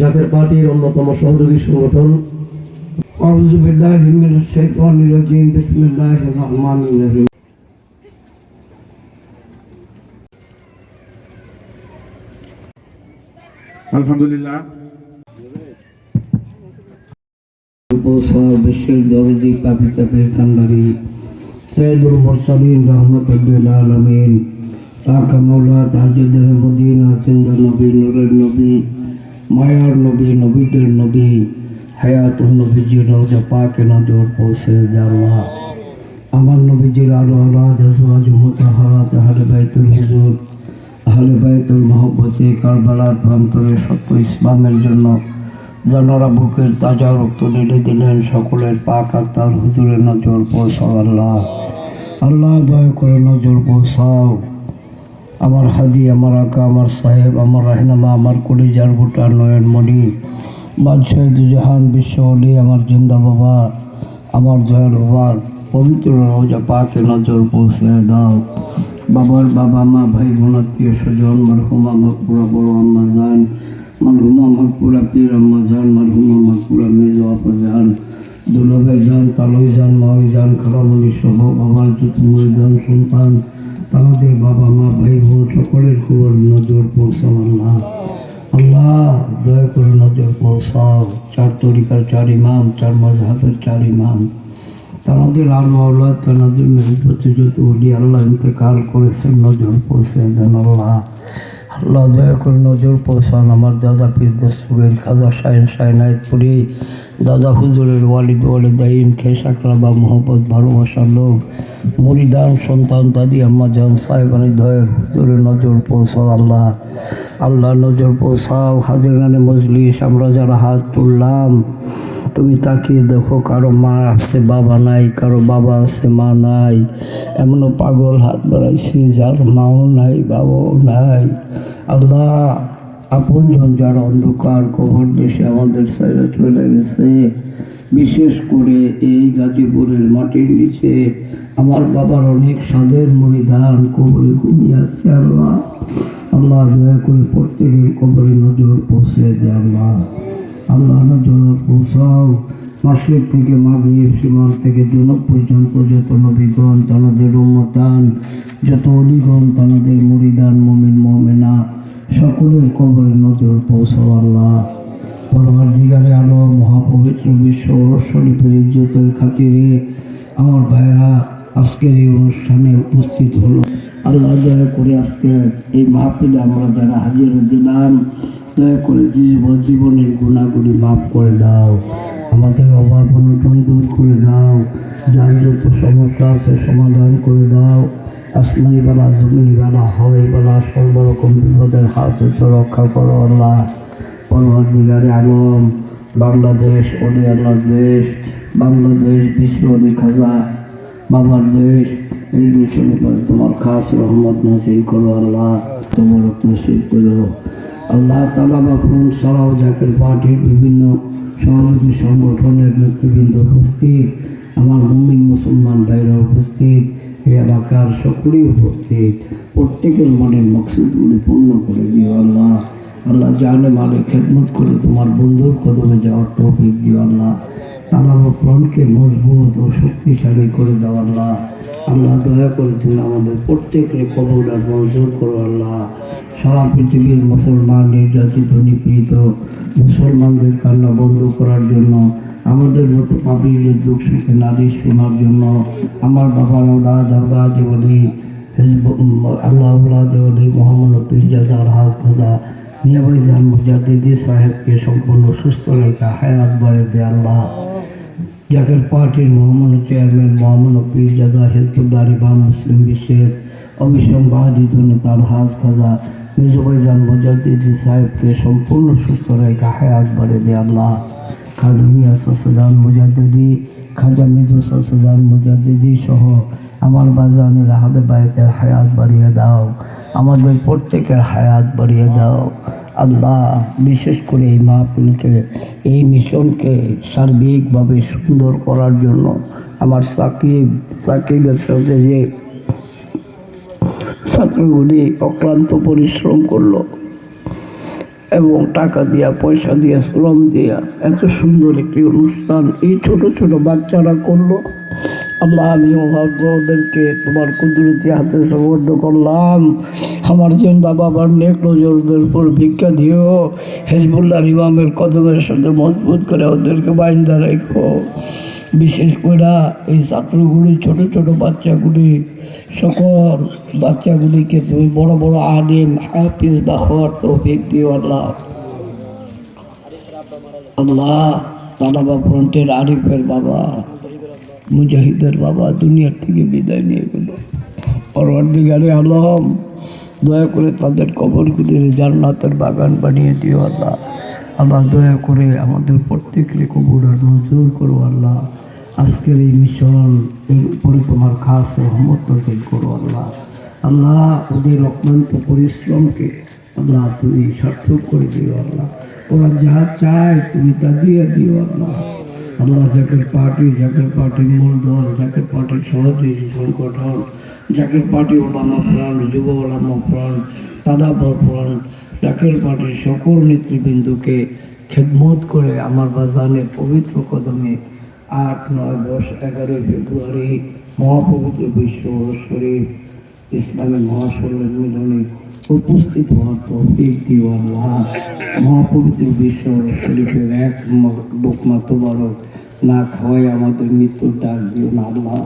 জাতীয় পার্টির অন্যতম সহযোগী সংগঠন أعوذ بالله من الشيطان الرجيم بسم الله الرحمن الرحيم আলহামদুলিল্লাহ বসা বিশ্বের দরদি পাপি তাপের কান্ডারি সৈয়দুল মুরসালিন রহমতুল্লিল আলমিন পাকা মৌলা তাজুদের মদিনা সিন্ধু নবী নুরের নবী মায়ার নবী নবীদের নবী হায়াতুল নবীজি রোজা পাকে নজর পৌঁছে জাল্লাহ আমার নবীজির আলো আল্লাহ জজওয়াজ মুতাহারা তাহলে বাইতুল হুজুর, আহলে বাইতুল মহব্বতে কারবালার প্রান্তরে সত্য ইসলামের জন্য যারা বুকের তাজা রক্ত ঢেলে দিলেন সকলের পাক আত্মার হুজুরে নজর পৌঁছাও আল্লাহ। আল্লাহ দয়া করে নজর পৌঁছাও। আমার হাদি, আমার আকা, আমার সাহেব, আমার রাহনামা, আমার কলিজার ভুটা নয়ন মণি বাদশাহ দুজাহান বিশ্ব অলি, আমার জিন্দা বাবা, আমার দয়াল বাবার পবিত্র রোজা পাকে নজর পৌঁছে দাও। বাবার বাবা, মা, ভাই, বোন, আত্মীয় স্বজন, মারহুমা মকপুরা বড় আম্মা জান, মারহুমা মকপুরা পীর আম্মা জান, মারহুমা মকপুরা মেজো আপা জান, দুলাভাই যান তালই যান মাওই যান খালামণি সহ বাবার জ্যোতিময় যান সন্তান তাদের বাবা, মা, ভাই, বোন, সকলের খবর নজর পৌঁছাও আল্লাহ আল্লাহ, দয়া করে নজর পৌঁছাও চার তরিকার চার ইমাম, চার মজাহের চার ইমাম। তাদের আলো আল্লাহ তাদের মেহবতি যত বলি আল্লাহ ইন্তেকাল করেছেন, নজর পৌঁছে দেন আল্লাহ। আল্লাহ, দয়া করে নজর পৌঁছান আমার দাদা পীরদের সুবের খাজা, শাহিন, শাহিনায়তপুরি দাদা হুজুরের ওয়ালিদ ওয়ালিদাইন খেসাকরা বা মোহব্বত, ভালোবাসার লোক, মুরিদান, সন্তান দাদি আম্মা জান সাহেবানি দয়ের হুজুরের নজর পৌঁছাও আল্লাহ। আল্লাহ নজর পৌঁছাও হাজিরানে মজলিস, আমরা যারা হাত তুললাম, তুমি তাকিয়ে দেখো কারও মা আছে, বাবা নাই, কারও বাবা আছে, মা নাই। এমনও পাগল হাত বাড়াইছে, যার মাও নাই, বাবাও নাই। আল্লাহ আপনজন যারা অন্ধকার কবর দেশে আমাদের সাইডে চলে গেছে। বিশেষ করে এই গাজীপুরের মাটির নিচে আমার বাবার অনেক স্বাদের মরিধান কবরে ঘুমিয়ে আছে আল্লাহ। আল্লাহ দয়া করে প্রত্যেকের কবরে নজর পৌঁছে দেয় আল্লাহ। আল্লাহ নজর পৌঁছাও। মাসিক থেকে মাগরিব সীমার থেকে জনক পর্যন্ত যত নবীগণ, তানাদের উম্মতান, যত অলিগণ, তানাদের মুরিদান, মমিন মমেনা সকলের কবরে নজর পৌঁছাও আল্লাহ। পরবার দিগারে আলো মহাপবিত্র বিশ্ব শরীফের ইজ্জতের খাতিরে আমার ভাইরা আজকের এই অনুষ্ঠানে উপস্থিত হলো। আল্লাহ দয়া করে আজকে এই মাহফিলে আমরা যারা হাজির দিলাম দয়া করে জীব- জীবনের গুণাগুলি মাফ করে দাও। আমাদের অভাব অনটন দূর করে দাও। যার যত সমস্যা আছে সমাধান করে দাও। আসমানি বেলা, জমিনি বেলা, হাওয়াই বেলা সর্বরকম বিপদের হাত হতে রক্ষা করো আল্লাহ। পরবর্তীকারে আলম বাংলাদেশ অলি আল্লাহর দেশ, বাংলাদেশ বিশ্ব অলি খাজা, বাবার দেশ, এই দেশের উপরে তোমার খাস রহমত নাসিল করো আল্লাহ, তোমার নসিব করো। আল্লাহ তালা বাপুর ছাড়াও জাকের পার্টির বিভিন্ন সহযোগী সংগঠনের নেতৃবৃন্দ উপস্থিত, আমার মুমিন মুসলমান ভাইরা উপস্থিত এই এলাকার সকলেই উপস্থিত। প্রত্যেকের মনের মকসুদগুলি পূর্ণ করে দিও আল্লাহ। আল্লাহ জানে মালে খেদমত করে তোমার বন্ধুর কদমে যাওয়ার টপিক দিও আল্লাহ। তারা প্রাণকে মজবুত ও শক্তিশালী করে দাও আল্লাহ। আল্লাহ দয়া করে তুমি আমাদের প্রত্যেকের কবর আর মঞ্জুর করো আল্লাহ। সারা পৃথিবীর মুসলমান, নির্যাতিত, নিপীড়িত, মুসলমানদের কান্না বন্ধ করার জন্য, আমাদের মতো পাপিদের দুঃখ সুখে নালিশ শোনার জন্য, আমার বাবা ওলা দাদা দেওয়ালি আল্লাহ দেওয়ালি, মোহাম্মদ পিরজাদার হাত খোদা মিয়াবাই জান মুজাদিদি সাহেবকে সম্পূর্ণ সুস্থ রেখে হায়াত বাড়ে দে আল্লাহ। জাকের পার্টির মহামান্য চেয়ারম্যান, মহামান্য পীরজাদা হেলপুদ্দারি বা মুসলিম বিশ্বের অবিসংবাদিত নেতার হাজ খাজা মিজুবাইজান মজাদ্দিদি সাহেবকে সম্পূর্ণ সুস্থ রেখে হায়াত বাড়ে দে আল্লাহ। খাজা মিয়া সসদান মুজাদ্দিদি, খাজা মিজু সসদান মুজাদ্দিদি সহ আমার বাজানের হাতে বাড়িতে হায়াত বাড়িয়ে দাও, আমাদের প্রত্যেকের হায়াত বাড়িয়ে দাও। আল্লাহ বিশেষ করে এই মাহফিলকে, এই মিশনকে সার্বিকভাবে সুন্দর করার জন্য আমার সাকিব, সাকিবের সাথে যে ছাত্রগুলি অক্লান্ত পরিশ্রম করল এবং টাকা দিয়া, পয়সা দিয়া, শ্রম দিয়া, এত সুন্দর একটি অনুষ্ঠান, এই ছোট ছোট বাচ্চারা করল। আল্লাহ, আমি ওদেরকে তোমার কুদরতি হাতে সমর্থ করলাম। আমার জিন্দা বাবার নেক নজরদের উপর ভিক্ষা দিও। হেজবুল্লাহ ইমামের কদমের সাথে মজবুত করে ওদেরকে বাইন্দা রেখো। বিশেষ করে এই ছাত্রগুলি, ছোট ছোট বাচ্চাগুলি, সকল বাচ্চাগুলিকে তুমি বড় বড় আলিম, হাফিজ বা হওয়ার তৌফিক দিও আল্লাহ। আল্লাহ তালাবা ফ্রন্টের আরিফের বাবা। মুজাহিদের বাবা দুনিয়ার থেকে বিদায় নিয়ে গেল। পরবর্তীকালে আলম দয়া করে তাদের কবরগুলির জান্নাতের বাগান বানিয়ে দিও আল্লাহ। আল্লাহ দয়া করে আমাদের প্রত্যেকের কবর আর মঞ্জুর করো আল্লাহ। আজকের এই মিশন এর উপরে তোমার খাস রহমত নাজিল করো আল্লাহ। আল্লাহ ওদের অক্লান্ত পরিশ্রমকে আল্লাহ তুমি সার্থক করে দিও আল্লাহ। ওরা যা চায় তুমি তা দিয়ে দিও আল্লাহ। আল্লাহ জাকের পার্টি, জাকের পার্টির মূলধন জাকের পার্টির সহযোগী সংগঠন জাকের পার্টি ওলামা প্রাণ, যুব ওলামা প্রাণ তাদাবর প্রাণ। জাকের পার্টির সকল নেতৃবৃন্দকে খেদমত করে আমার বাজানের পবিত্র কদমে আট, নয়, দশ এগারোই ফেব্রুয়ারি মহাপবিত্র বিশ্ব শরীফ ইসলামী মহাসম্মেলনে উপস্থিত হওয়ার তৌফিক দিও আল্লাহ। মহাপবিত্র বিশ্ব শরীফের এক লোকমা তোবারক না খাওয়াই আমাদের মৃত্যুর ডাক দিও না আল্লাহ।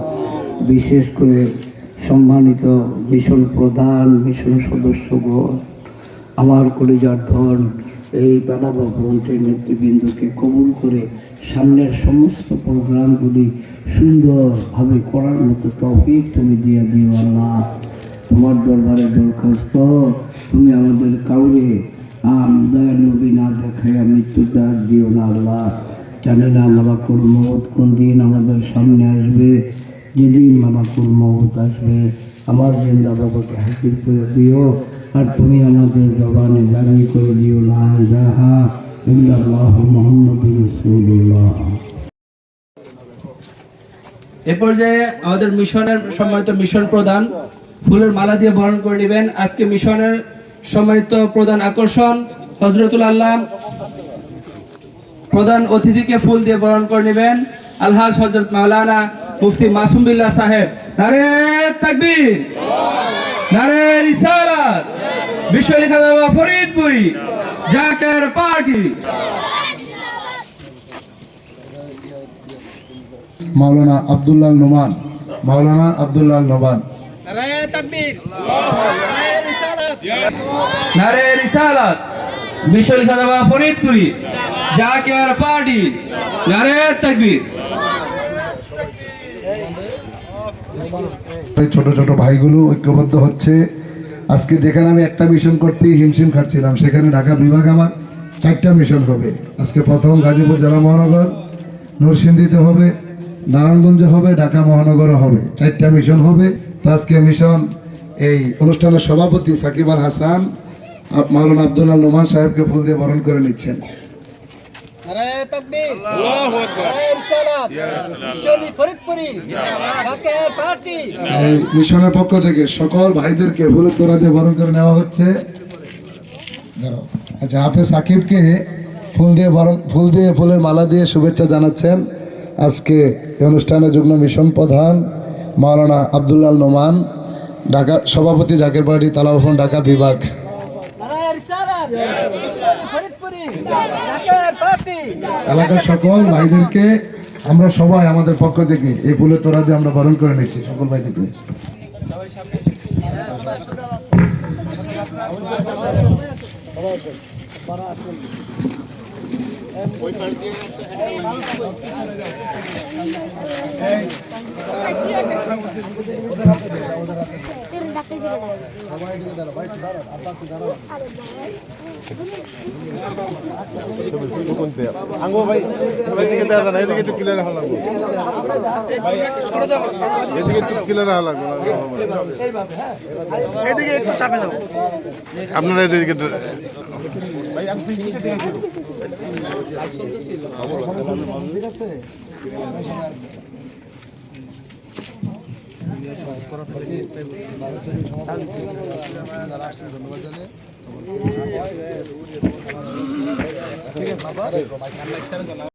বিশেষ করে সম্মানিত মিশন প্রধান, মিশন সদস্যগণ আমার কলিজার ধন, এই তালাবা ফ্রন্টের নেতৃবৃন্দকে কবুল করে সামনের সমস্ত প্রোগ্রামগুলি সুন্দরভাবে করার মতো তৌফিক তুমি দিয়ে দিও আল্লাহ। তোমার দরবারে দরখাস্ত, তুমি আমাদের কাউরে আম নবী না দেখাইয়া মৃত্যু ডাক দিও না আল্লাহ। জানি না মালাকুল মহৎ, কোন দিন আমাদের সামনে আসবে। যেদিন মালাকুল মহৎ আসবে, আমার জিন্দা বাবাকে হাসিল করে দিও। আর তুমি আমাদের জবানে জারি করে দিও রাসূলুল্লাহ। এ পর্যায়ে আমাদের মিশনের সম্মানিত মিশন প্রধান ফুলের মালা দিয়ে বরণ করে নেবেন। আজকে মিশনের সম্মানিত প্রধান আকর্ষণ হজরতুল আল্লাহ প্রধান অতিথিকে ফুল দিয়ে বরণ করে নেবেন আলহাজ হজরত মাওলানা মুফতি মাসুম বিল্লাহ সাহেব। নারে তাকবীর। নারে রিসালাত। বিশ্বলিখা বাবা ফরিদপুরি। জাকের পার্টি। মাওলানা আব্দুল্লাহ নোমান। মাওলানা আব্দুল্লাহ নোমান। নারে রিসালাত। বিশ্বলিখা বাবা ফরিদপুরি। জাকের পার্টি নারে তাকবীর। ছোট ছোট ভাইগুলো ঐক্যবদ্ধ হচ্ছে। আজকে যেখানে আমি একটা মিশন করতে হিমশিম খাচ্ছিলাম, সেখানে ঢাকা বিভাগ আমার চারটা মিশন হবে। আজকে প্রথম গাজীপুর জেলা মহানগর, নরসিংদীতে হবে, নারায়ণগঞ্জে হবে, ঢাকা মহানগরে হবে। চারটা মিশন হবে। তো আজকে মিশন এই অনুষ্ঠানের সভাপতি সাকিব আল হাসান মাওলানা আব্দুল্লাহ নোমান সাহেবকে ফুল দিয়ে বরণ করে নিচ্ছেন। নারায়ণ তাকবীর। আল্লাহু আকবার। রিসালাত বিশ্বলি ফরিদপুরি। ঢাকার পার্টি। এই মিশনের পক্ষ থেকে সকল ভাইদেরকে ফুল তোরা দিয়ে বরণ করে নেওয়া হচ্ছে। আচ্ছা হাফেজ সাকিবকে ফুল দিয়ে বরণ ফুল দিয়ে ফুলের মালা দিয়ে শুভেচ্ছা জানাচ্ছেন আজকে এই অনুষ্ঠানে যুগ্ম মিশন প্রধান মাওলানা আবদুল্লাহ নোমান ঢাকা সভাপতি জাকের পার্টি তালাবন ঢাকা বিভাগ। এলাকার সকল ভাইদেরকে আমরা সবাই আমাদের পক্ষ থেকে এই ফুলের তোরা দিয়ে আমরা বরণ করে নিচ্ছি সকল ভাইদেরকে Terus সবাই এদিকে দাঁড়া ভাই দাঁড়া আঙ্গো ভাই এদিকে দেওয়া না এদিকে একটু ক্লিয়ার হওয়া লাগবে। এদিকে একটু ক্লিয়ার হওয়া লাগবে এদিকে একটু চাপে যাও আপনারা এদিকে ঠিক আছে? ধন্যবাদ